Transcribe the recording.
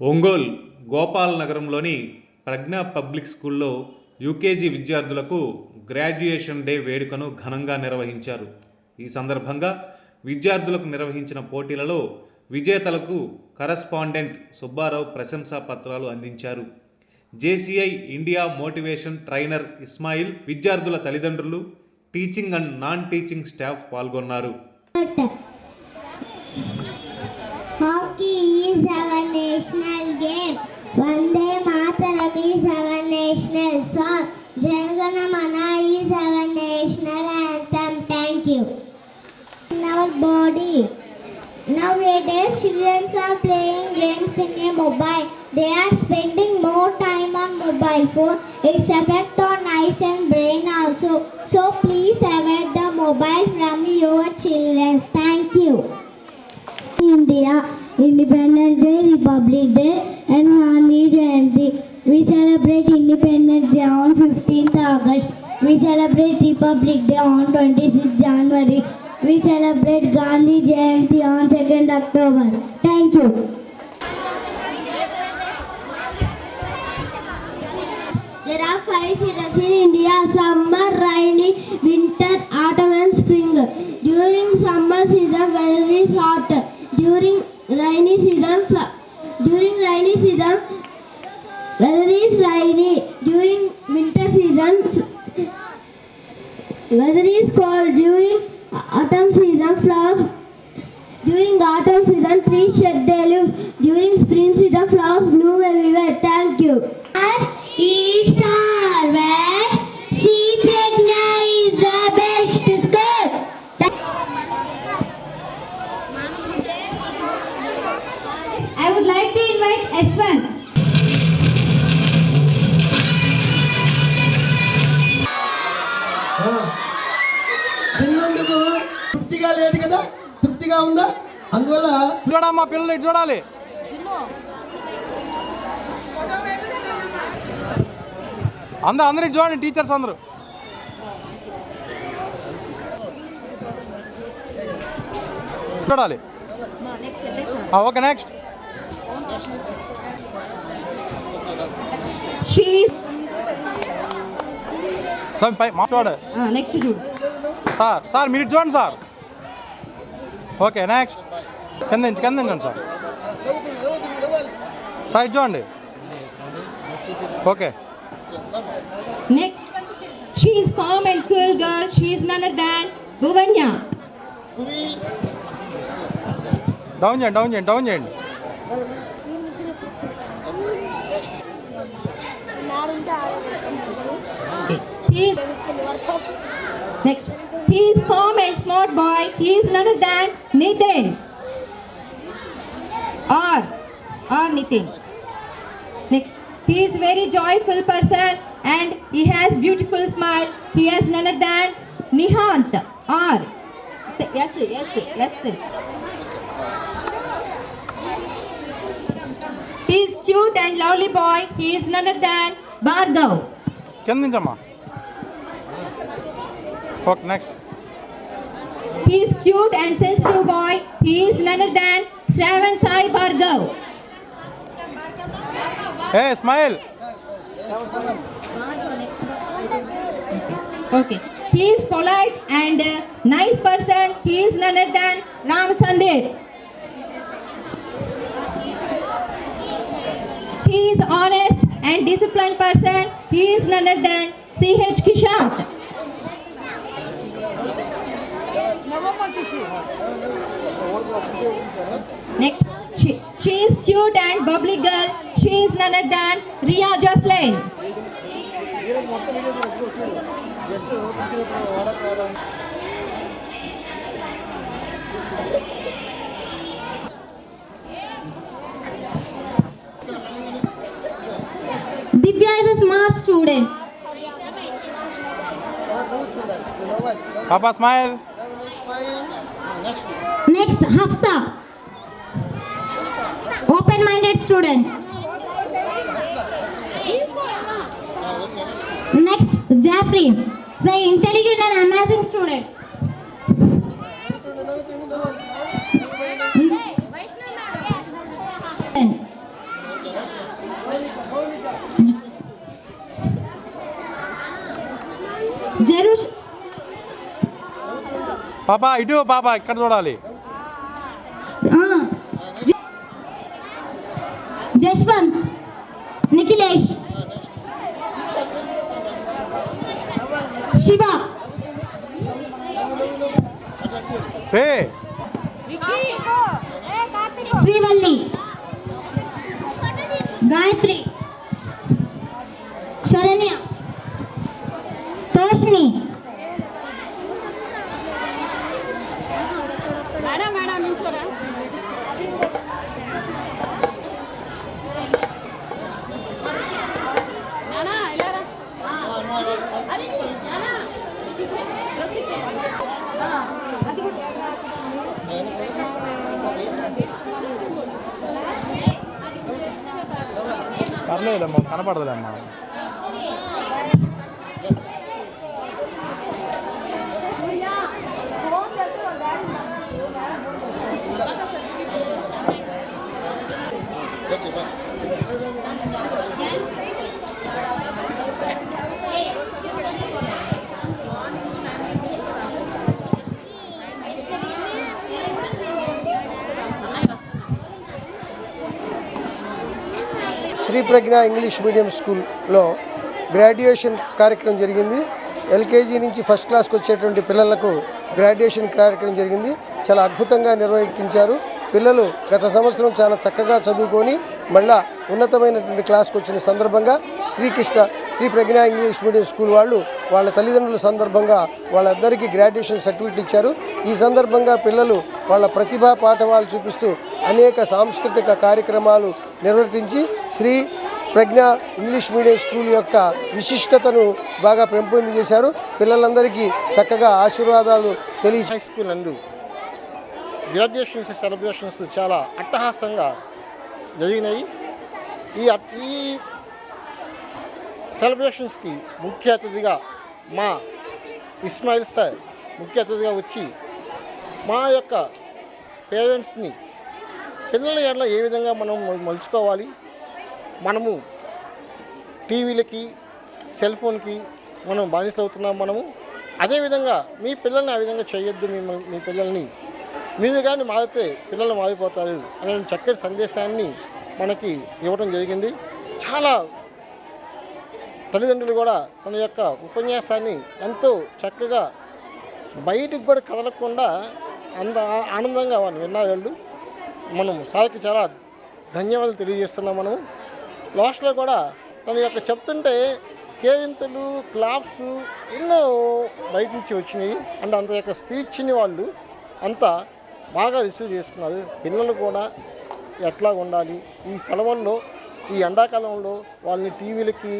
ఒంగోల్ గోపాల్ నగరంలోని ప్రజ్ఞా పబ్లిక్ స్కూల్లో యూకేజీ విద్యార్థులకు గ్రాడ్యుయేషన్ డే వేడుకను ఘనంగా నిర్వహించారు. ఈ సందర్భంగా విద్యార్థులకు నిర్వహించిన పోటీలలో విజేతలకు కరస్పాండెంట్ సుబ్బారావు ప్రశంసా పత్రాలు అందించారు. JCI India motivation trainer Ismail విద్యార్థుల తల్లిదండ్రులు teaching and non teaching staff పాల్గొన్నారు. Vande Mataram is our national song. Jangana Mana is our national anthem. Thank you. In our body. Nowadays, children are playing games in a mobile. They are spending more time on mobile phone. Its effect on eyes and brain also. So please avoid the mobile from your children. Thank you. India, Independence Day, Republic Day, and Gandhi Jayanti. We celebrate Independence Day on 15th August. We celebrate Republic Day on 26th January. We celebrate Gandhi Jayanti on 2nd October. Thank you. There are five seasons in India summer, rainy, winter, autumn, and spring. During summer season, weather is hot. During rainy season, during rainy season, weather is rainy. During winter season, weather is cold. During autumn season, flowers. During autumn season, trees shed their leaves. During spring season, flowers bloom everywhere. Thank you. East or తృప్తిగా లేదు కదా? తృప్తిగా ఉందా? అందువల్ల చూడమ్మా పిల్లలు ఇటు చూడాలి అందరూ అందరూ ఇటు చూడండి టీచర్స్ అందరూ. చూడాలి ఓకే నెక్స్ట్. సార్ సార్ మీరు చూడండి సార్. ఓకే నెక్స్ట్ కింద కింద సార్ ఇటు చూడండి okay Next, she is calm and cool girl. She is none other than Bhuvanya. Down చేయండి డౌన్ చేయండి డౌన్ చేయండి next. he is firm and smart boy. He is none than Nitin. Or, or Nitin. Next. He is very joyful person and he has beautiful smile. He has none than Nihant. Or, yes, yes, yes. yes. He is cute and lovely boy. He is none than Bhargav. Kendinjama. Fuck next. He is cute and sensitive boy. He is none other than Shravan Sai Bhargav. Hey, smile. Okay. He is polite and a nice person. He is none other than Ram Sandeep. He is honest and disciplined person. He is none other than C.H. Kishan. Next, she, she is cute and bubbly girl. She is none other than Ria Jocelyn. Divya is a smart student. Papa smile. Next, Hafsa. Open-minded student. Next, Jeffrey. The intelligent and amazing student. పాప ఇటు పాప ఇక్కడ చూడాలి. జశ్వంత్ నిఖిలేష్ శివ. శ్రీవల్లి గాయత్రి. పర్లేదమ్మా కనపడదులేమ్మా Sri Pragna English medium స్కూల్లో graduation కార్యక్రమం జరిగింది. LKG నుంచి ఫస్ట్ క్లాస్కి వచ్చేటువంటి పిల్లలకు గ్రాడ్యుయేషన్ కార్యక్రమం జరిగింది. చాలా అద్భుతంగా నిర్వహించారు. పిల్లలు గత సంవత్సరం చాలా చక్కగా చదువుకొని మళ్ళా ఉన్నతమైనటువంటి క్లాస్కి వచ్చిన సందర్భంగా Srikrishna Sri Pragna English medium school వాళ్ళు వాళ్ళ తల్లిదండ్రుల సందర్భంగా వాళ్ళందరికీ గ్రాడ్యుయేషన్ సర్టిఫికేట్ ఇచ్చారు. ఈ సందర్భంగా పిల్లలు వాళ్ళ ప్రతిభా పాఠవాలు చూపిస్తూ అనేక సాంస్కృతిక కార్యక్రమాలు నిర్వర్తించి Shri Pragna English medium school యొక్క విశిష్టతను బాగా పెంపొందించేశారు పిల్లలందరికీ చక్కగా ఆశీర్వాదాలు తెలియ హై స్కూల్ నందు గ్రాడ్యుయేషన్స్ సెలబ్రేషన్స్ చాలా అట్టహాసంగా జరిగినాయి. ఈ ఈ సెలబ్రేషన్స్కి ముఖ్య అతిథిగా మా ఇస్మాయిల్ సార్ ముఖ్య అతిథిగా వచ్చి మా యొక్క పేరెంట్స్ని పిల్లల ఎడల ఏ విధంగా మనం మలుచుకోవాలి? మనము టీవీలకి సెల్ ఫోన్కి మనం బానిసలు అవుతున్నాం మనము. అదేవిధంగా మీ పిల్లల్ని ఆ విధంగా చేయొద్దు మిమ్మల్ని మీ పిల్లల్ని. మీరు కానీ మారితే పిల్లలు మారిపోతారు అనే చక్కటి సందేశాన్ని మనకి ఇవ్వడం జరిగింది. చాలా తల్లిదండ్రులు కూడా తన యొక్క ఉపన్యాసాన్ని ఎంతో చక్కగా బయటికి కూడా కదలకుండా అంద ఆనందంగా వాళ్ళు విన్నారు వాళ్ళు. మనం సార్కి చాలా ధన్యవాదాలు తెలియజేస్తున్నాం మనము. లాస్ట్లో కూడా తన యొక్క చెప్తుంటే కేరింతలు క్లాప్స్ ఎన్నో బయట నుంచి వచ్చినాయి. అండ్ అంత యొక్క స్పీచ్ని వాళ్ళు అంతా బాగా రిసీవ్ చేసుకున్నారు పిల్లలు కూడా ఎట్లా ఉండాలి? ఈ సెలవుల్లో ఈ ఎండాకాలంలో వాళ్ళని టీవీలకి